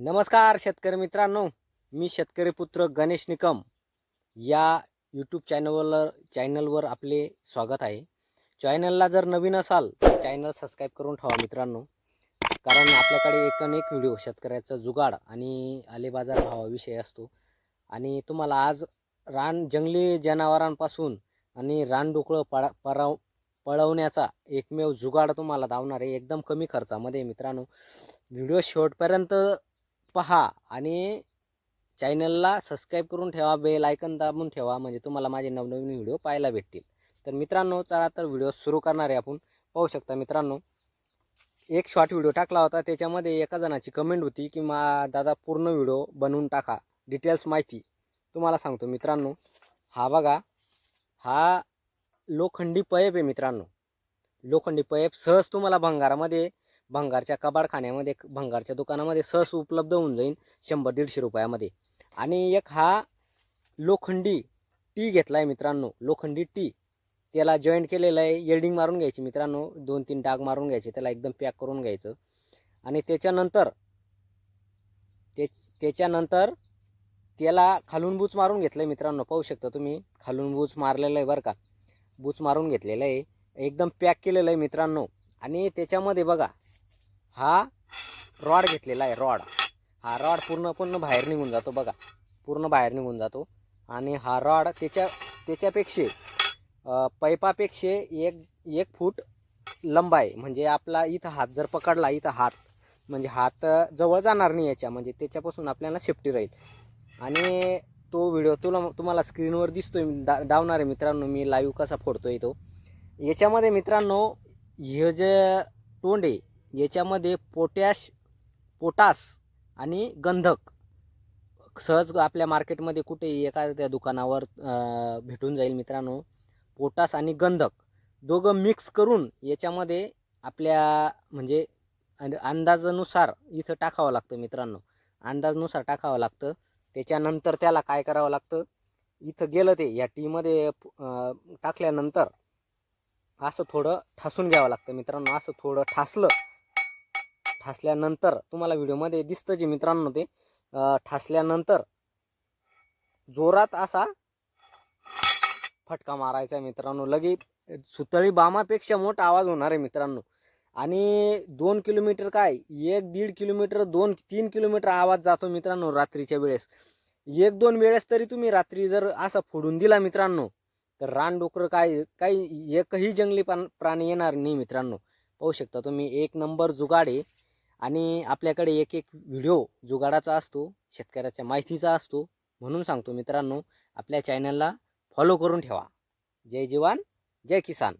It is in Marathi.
नमस्कार शेतकरी मित्रांनो मी शेतकरी पुत्र गणेश निकम. या यूट्यूब चॅनलवर चॅनलवर आपले स्वागत आहे. चॅनलला जर नवीन असाल तर चॅनल सबस्क्राईब करून ठेवा मित्रांनो. कारण आपल्याकडे एक अनेक व्हिडिओ शेतकऱ्याचा जुगाड आणि आलेबाजार भावाविषयी असतो. आणि तुम्हाला आज रान जंगली जनावरांपासून आणि रानडुकळं पळा पराव पळवण्याचा एकमेव जुगाड तुम्हाला धावणार आहे. एकदम कमी खर्चामध्ये मित्रांनो. व्हिडिओ शेवटपर्यंत पहा आणि चॅनलला सबस्क्राईब करून ठेवा बेल आयकन दाबून ठेवा म्हणजे तुम्हाला माझे नवनवीन व्हिडिओ पाहायला भेटतील. तर मित्रांनो चला तर व्हिडिओ सुरू करणारे आपण. पाहू शकता मित्रांनो एक शॉर्ट व्हिडिओ टाकला होता. त्याच्यामध्ये एका जणाची कमेंट होती की मा दादा पूर्ण व्हिडिओ बनवून टाका. डिटेल्स माहिती. तुम्हाला सांगतो मित्रांनो हा बघा हा लोखंडी पैप आहे मित्रांनो. लोखंडी पैप सहज तुम्हाला भंगारामध्ये भंगारच्या कबाडखान्यामध्ये भंगारच्या दुकानामध्ये सहज उपलब्ध होऊन जाईल शंभर दीडशे रुपयामध्ये. आणि एक हा लोखंडी टी घेतला आहे मित्रांनो लोखंडी टी. त्याला जॉईंट केलेलं आहे येल्डिंग मारून घ्यायची मित्रांनो दोन तीन डाग मारून घ्यायचे त्याला एकदम पॅक करून घ्यायचं. आणि त्याच्यानंतर ते त्याच्यानंतर त्याला खालून बूच मारून घेतलं आहे मित्रांनो पाहू शकता तुम्ही खालून बूच मारलेलं आहे बरं का. बूच मारून घेतलेलं आहे एकदम पॅक केलेलं आहे मित्रांनो. आणि त्याच्यामध्ये बघा हा रॉड घेतलेला आहे रॉड. हा रॉड पूर्ण पूर्ण बाहेर निघून जातो बघा. पूर्ण बाहेर निघून जातो. आणि हा रॉड त्याच्या त्याच्यापेक्षा पैपापेक्षे पैपापेक्षा एक एक फूट लंबा आहे. म्हणजे आपला इथं हात जर पकडला इथं हात म्हणजे हात जवळ जाणार नाही याच्या म्हणजे त्याच्यापासून आपल्याला सेफ्टी राहील. आणि तो व्हिडिओ तुला तुम्हाला स्क्रीनवर दिसतोय दा डावणार मित्रांनो मी लाईव्ह कसा फोडतोय तो. याच्यामध्ये मित्रांनो हे जे तोंड आहे याच्यामध्ये पोटॅश पोटास आणि गंधक सहज आपल्या मार्केटमध्ये कुठे एखाद्या दुकानावर भेटून जाईल मित्रांनो. पोटास आणि गंधक दोघं मिक्स करून याच्यामध्ये आपल्या म्हणजे अंदाजानुसार इथं टाकावं लागतं मित्रांनो. अंदाजनुसार टाकावं लागतं. त्याच्यानंतर त्याला काय करावं लागतं? इथं गेलं ते या टीमध्ये टाकल्यानंतर असं थोडं ठासून घ्यावं लागतं मित्रांनो. असं थोडं ठासलं ठासल्यानंतर तुम्हाला व्हिडिओमध्ये दिसतं जे मित्रांनो ते ठासल्यानंतर जोरात असा फटका मारायचा मित्रांनो. लगेच सुतळी बामापेक्षा मोठा आवाज होणार आहे मित्रांनो. आणि दोन किलोमीटर काय? एक दीड किलोमीटर दोन तीन किलोमीटर आवाज जातो मित्रांनो रात्रीच्या वेळेस. एक दोन वेळेस तरी तुम्ही रात्री जर असा फोडून दिला मित्रांनो तर रानडुकरं काय काही एकही जंगली प्राण प्राणी येणार नाही मित्रांनो. पाहू शकता तुम्ही एक नंबर जुगाड आहे. आणि आपल्याकडे एक एक व्हिडिओ जुगाडाचा असतो शेतकऱ्याच्या माहितीचा असतो. म्हणून सांगतो मित्रांनो आपल्या चॅनलला फॉलो करून ठेवा. जय जवान जय किसान.